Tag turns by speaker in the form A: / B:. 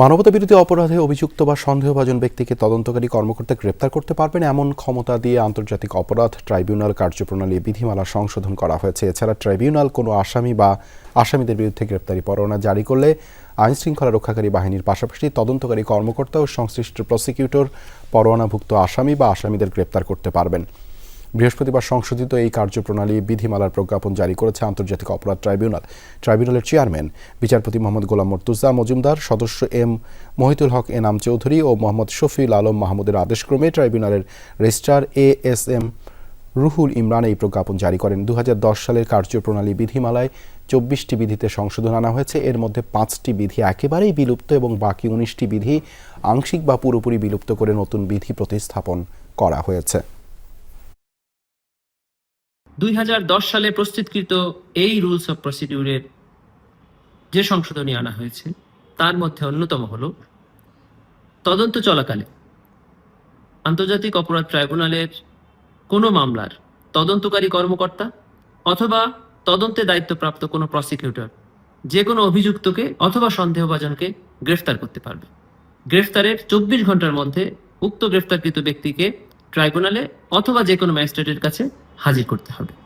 A: মানবতা বিরোধী অপরাধে অভিযুক্ত বা সন্দেহভাজন ব্যক্তিকে তদন্তকারী কর্মকর্তা গ্রেপ্তার করতে পারবেন এমন ক্ষমতা দিয়ে আন্তর্জাতিক অপরাধ ট্রাইব্যুনাল কার্যপ্রণালী বিধিমালা সংশোধন করা হয়েছে। এছাড়া ট্রাইব্যুনাল কোনো আসামি বা আসামিদের বিরুদ্ধে গ্রেপ্তারি পরোয়ানা জারি করলে আইন শৃঙ্খলা রক্ষাকারী বাহিনীর পাশাপাশি তদন্তকারী কর্মকর্তা ও সংশ্লিষ্ট প্রসিকিউটর, পরোয়ানাভুক্ত আসামি বা আসামিদের গ্রেপ্তার করতে পারবেন। বৃহস্পতিবার সংশোধিত এই কার্যপ্রণালী বিধিমালার প্রজ্ঞাপন জারি করেছে আন্তর্জাতিক অপরাধ ট্রাইব্যুনাল। ট্রাইব্যুনালের চেয়ারম্যান, বিচারপতি মোহাম্মদ গোলাম মর্তুজা, মজুমদার, সদস্য এম মহিতুল হক, এনাম চৌধুরী ও মোহাম্মদ শফিউল আলম মাহমুদের আদেশক্রমে ট্রাইব্যুনালের registrar A S M Ruhul Imran এই প্রজ্ঞাপন জারি করেন। দু হাজার দশ সালের কার্যপ্রণালী বিধিমালায় চব্বিশটি বিধিতে সংশোধন আনা হয়েছে। এর মধ্যে পাঁচটি বিধি একেবারেই বিলুপ্ত এবং বাকি উনিশটি বিধি আংশিক বা পুরোপুরি বিলুপ্ত করে নতুন বিধি প্রতিস্থাপন করা হয়েছে।
B: দুই হাজার দশ সালে প্রস্তুতকৃত এই রুলস অফ প্রসিডিউরের যে সংশোধনী আনা হয়েছে, তার মধ্যে অন্যতম হল তদন্ত চলাকালে আন্তর্জাতিক অপরাধ ট্রাইব্যুনালের কোনো মামলার তদন্তকারী কর্মকর্তা অথবা তদন্তে দায়িত্বপ্রাপ্ত কোনো প্রসিকিউটর যে কোনো অভিযুক্তকে অথবা সন্দেহভাজনকে গ্রেফতার করতে পারবে। গ্রেফতারের চব্বিশ ঘণ্টার মধ্যে উক্ত গ্রেফতারকৃত ব্যক্তিকে ট্রাইব্যুনালে অথবা যে কোনো ম্যাজিস্ট্রেটের কাছে হাজির করতে হবে।